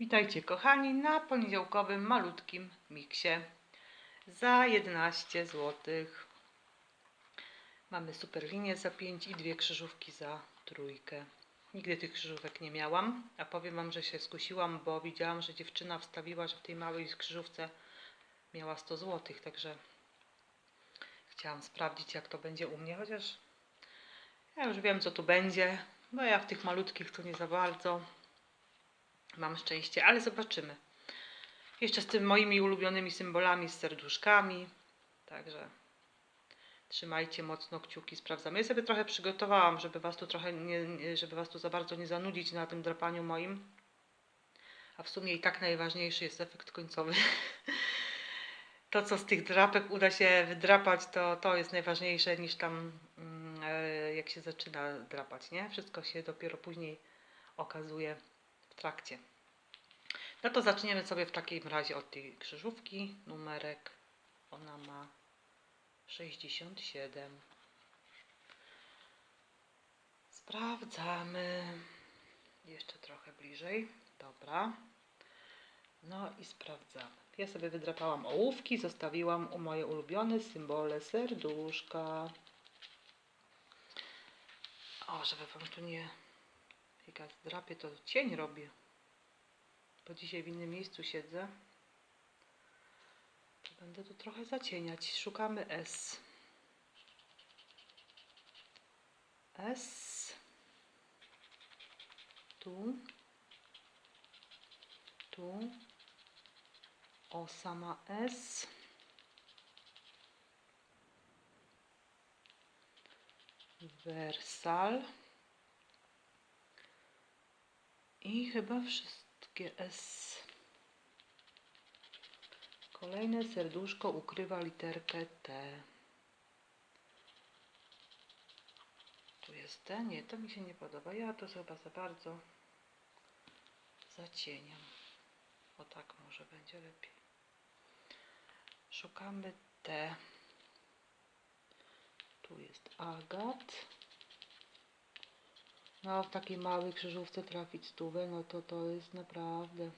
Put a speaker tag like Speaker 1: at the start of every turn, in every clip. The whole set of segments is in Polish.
Speaker 1: Witajcie kochani na poniedziałkowym malutkim miksie za 11 zł. Mamy super linię za 5 i dwie krzyżówki za trójkę. Nigdy tych krzyżówek nie miałam, a powiem Wam, że się skusiłam, bo widziałam, że dziewczyna wstawiła, że w tej małej krzyżówce miała 100 zł, także chciałam sprawdzić jak to będzie u mnie, chociaż ja już wiem co tu będzie, bo ja w tych malutkich to nie za bardzo mam szczęście, ale zobaczymy. Jeszcze z tymi moimi ulubionymi symbolami, z serduszkami. Także trzymajcie mocno kciuki, sprawdzamy. Ja sobie trochę przygotowałam, żeby was tu trochę nie, żeby was tu za bardzo nie zanudzić na tym drapaniu moim. A w sumie i tak najważniejszy jest efekt końcowy. To, co z tych drapek uda się wydrapać, to, to jest najważniejsze niż tam mm, e, jak się zaczyna drapać, nie? Wszystko się dopiero później okazuje trakcie. No to zaczniemy sobie w takim razie od tej krzyżówki. Numerek ona ma 67. Sprawdzamy. Jeszcze trochę bliżej. Dobra. No i sprawdzamy. Ja sobie wydrapałam ołówki, zostawiłam u moje ulubione symbole serduszka. O, żeby wam tu nie jak ja to cień robię. Bo dzisiaj w innym miejscu siedzę. Będę tu trochę zacieniać. Szukamy S. S. Tu. Tu. O, sama S. Wersal. I chyba wszystkie S. Kolejne serduszko ukrywa literkę T. Tu jest T? Nie, to mi się nie podoba. Ja to chyba za bardzo zacieniam. O tak może będzie lepiej. Szukamy T. Tu jest agat. No, w takiej małej krzyżówce trafić stówę, no to to jest naprawdę.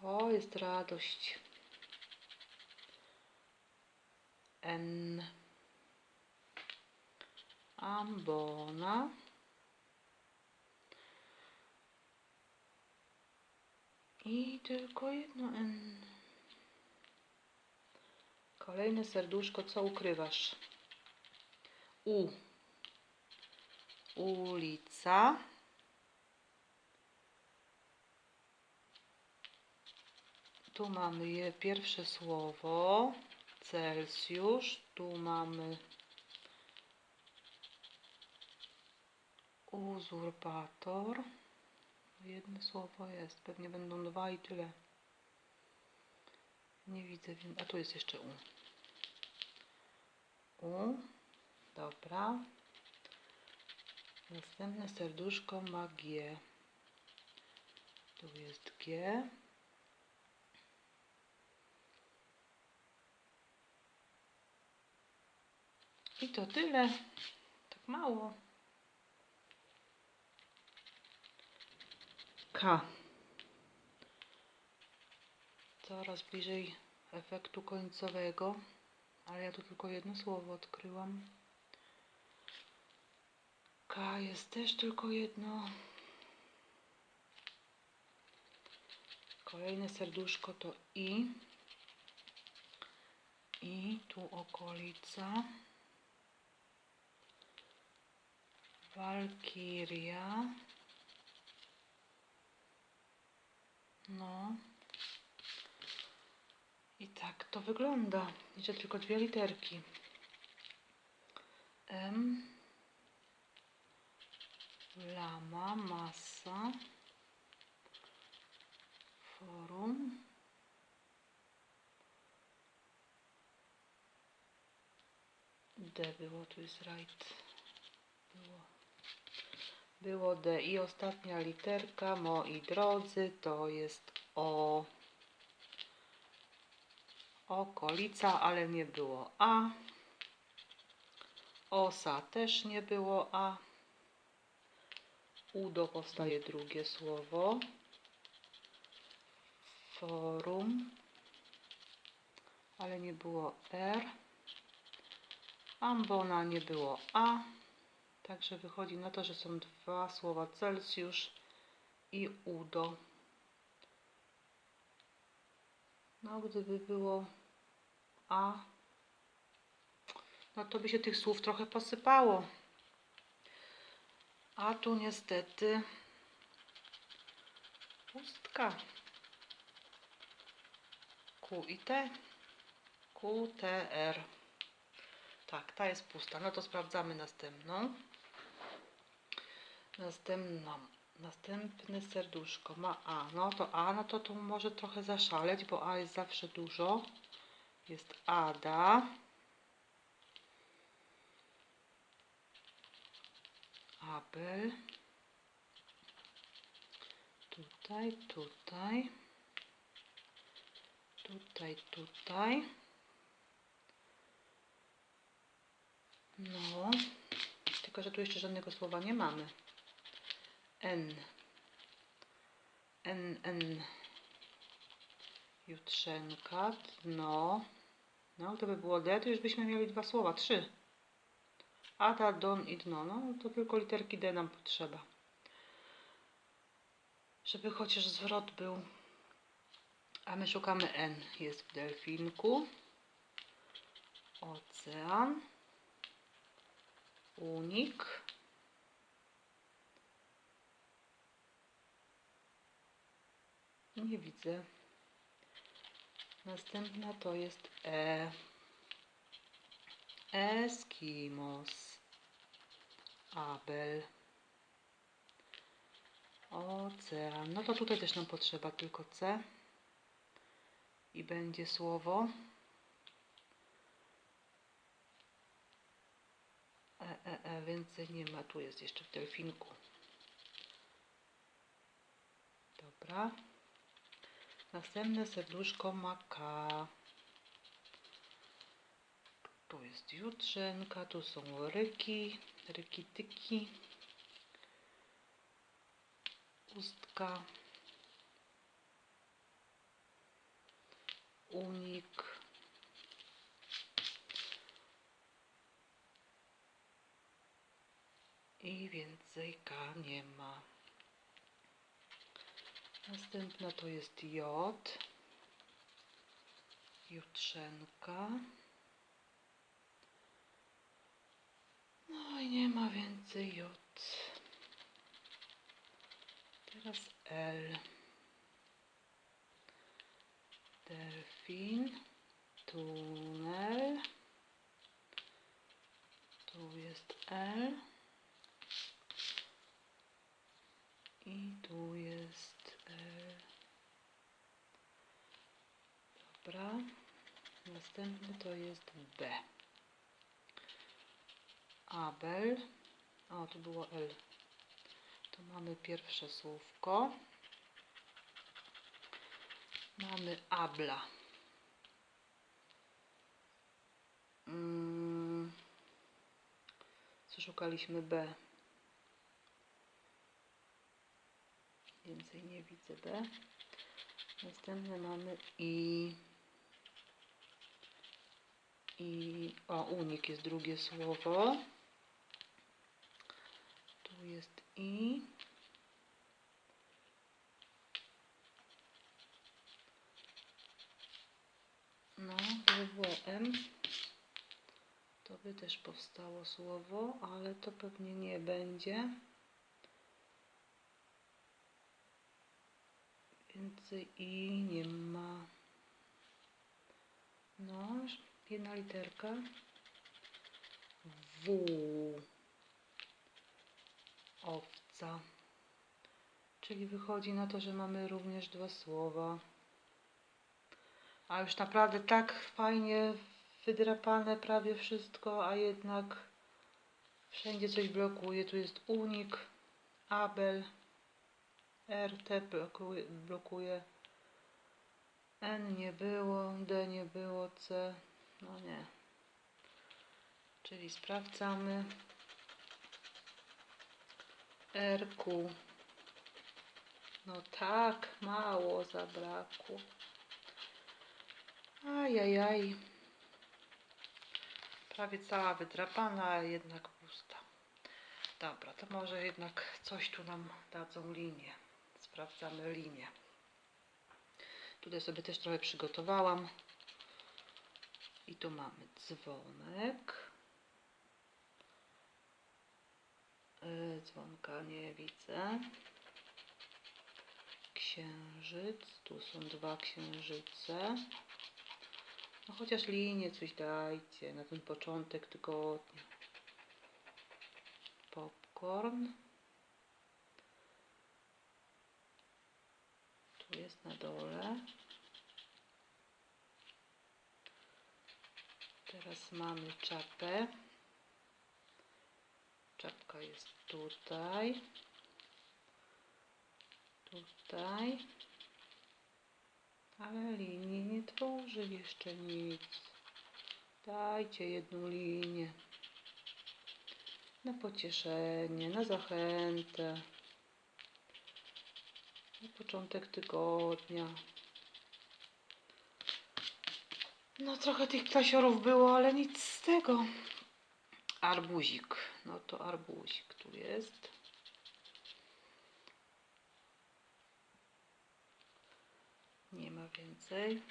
Speaker 1: To jest radość. N. Ambona. I tylko jedno N. Kolejne serduszko, co ukrywasz? U. Ulica. Tu mamy pierwsze słowo. Celsjusz. Tu mamy uzurpator. Jedno słowo jest. Pewnie będą dwa i tyle. Nie widzę. A tu jest jeszcze U. U. Dobra. Następne serduszko ma G. Tu jest G. I to tyle. Tak mało. K. Coraz bliżej efektu końcowego. Ale ja tu tylko jedno słowo odkryłam. Jest też tylko jedno. Kolejne serduszko to I. I tu okolica. Walkiria. No. I tak to wygląda. Jeszcze tylko dwie literki. M. Lama, masa. Forum. D było, tu jest right. Było. Było D. I ostatnia literka, moi drodzy, to jest O. Okolica, ale nie było A. Osa też nie było A. udo powstaje drugie słowo. Forum, ale nie było R. Ambona nie było A. Także wychodzi na to, że są dwa słowa Celsjusz i udo. No, gdyby było A, no to by się tych słów trochę posypało. A tu niestety pustka. Q i T. Q, T, R. Tak, ta jest pusta. No to sprawdzamy następną. Następną. Następne serduszko ma A. No to A, no to tu może trochę zaszaleć, bo A jest zawsze dużo. Jest Ada. Abel. Tutaj, tutaj. Tutaj, tutaj. No. Tylko, że tu jeszcze żadnego słowa nie mamy. N. N, N. Jutrzenka, dno. No, to by było D, to już byśmy mieli dwa słowa, trzy. Ada, Don i dno. No, to tylko literki D nam potrzeba. Żeby chociaż zwrot był. A my szukamy N. Jest w delfinku. Ocean. Unik. Nie widzę. Następna to jest E. Eskimos. Abel. Ocean. No to tutaj też nam potrzeba tylko C. I będzie słowo. E, e, e, więcej nie ma. Tu jest jeszcze w delfinku. Dobra. Następne serduszko ma K. Tu jest jutrzenka, tu są ryki, ryki tyki, pustka, unik, i więcej K nie ma. Następna to jest J. Jutrzenka. No i nie ma więcej J. Teraz L. Delfin. Tunel. Tu jest L. I tu jest L. Dobra. Następny to jest B. Abel. O, tu było L. To mamy pierwsze słówko. Mamy Abla. Mm. Co szukaliśmy B? Więcej nie widzę B. Następne mamy I. I. O, unik jest drugie słowo. Tu jest I. No, gdyby było M, to by też powstało słowo, ale to pewnie nie będzie. Więcej i nie ma. No, jedna literka. W. Owca. Czyli wychodzi na to, że mamy również dwa słowa. A już naprawdę tak fajnie wydrapane prawie wszystko, a jednak wszędzie coś blokuje. Tu jest unik, Abel. RT blokuje, blokuje. N nie było, D nie było, C. No nie. Czyli sprawdzamy. Erku. No tak, mało zabrakło. Ajajaj. Prawie cała wydrapana, a jednak pusta. Dobra, to może jednak coś tu nam dadzą linię. Sprawdzamy linię. Tutaj sobie też trochę przygotowałam. I tu mamy dzwonek. Dzwonka nie widzę. Księżyc. Tu są dwa księżyce. No chociaż linię coś dajcie na ten początek tygodnia. Popcorn. Tu jest na dole. Teraz mamy czapę. Czapka jest tutaj. Tutaj. Ale linii nie tworzy jeszcze nic. Dajcie jedną linię. Na pocieszenie, na zachętę. Na początek tygodnia. No trochę tych klasiorów było, ale nic z tego. Arbuzik. No to arbuzik tu jest. Nie ma więcej.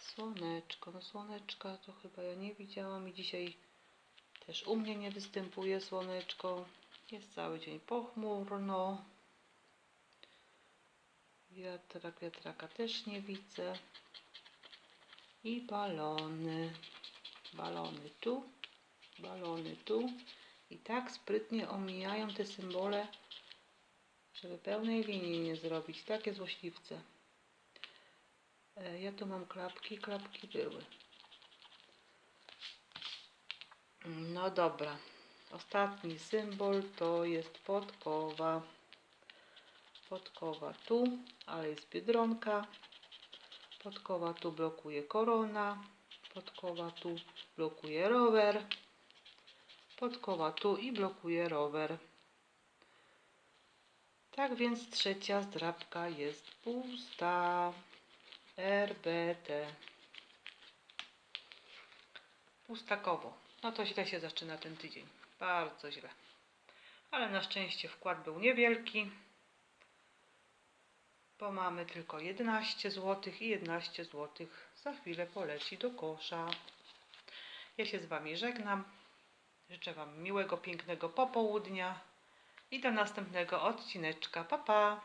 Speaker 1: Słoneczko. No słoneczka to chyba ja nie widziałam i dzisiaj też u mnie nie występuje słoneczko. Jest cały dzień pochmurno. Wiatrak, wiatraka też nie widzę. I balony. Balony tu, balony tu. I tak sprytnie omijają te symbole, żeby pełnej linii nie zrobić. Takie złośliwce. E, Ja tu mam klapki, klapki były. No dobra. Ostatni symbol to jest podkowa. Podkowa tu, ale jest biedronka. Podkowa tu blokuje korona. Podkowa tu blokuje rower. Podkowa tu i blokuje rower. Tak więc trzecia zdrabka jest pusta. RBT. Pustakowo. No to źle się zaczyna ten tydzień. Bardzo źle. Ale na szczęście wkład był niewielki. Bo mamy tylko 11 zł i 11 zł za chwilę poleci do kosza. Ja się z Wami żegnam. Życzę Wam miłego, pięknego popołudnia i do następnego odcineczka. Pa, pa!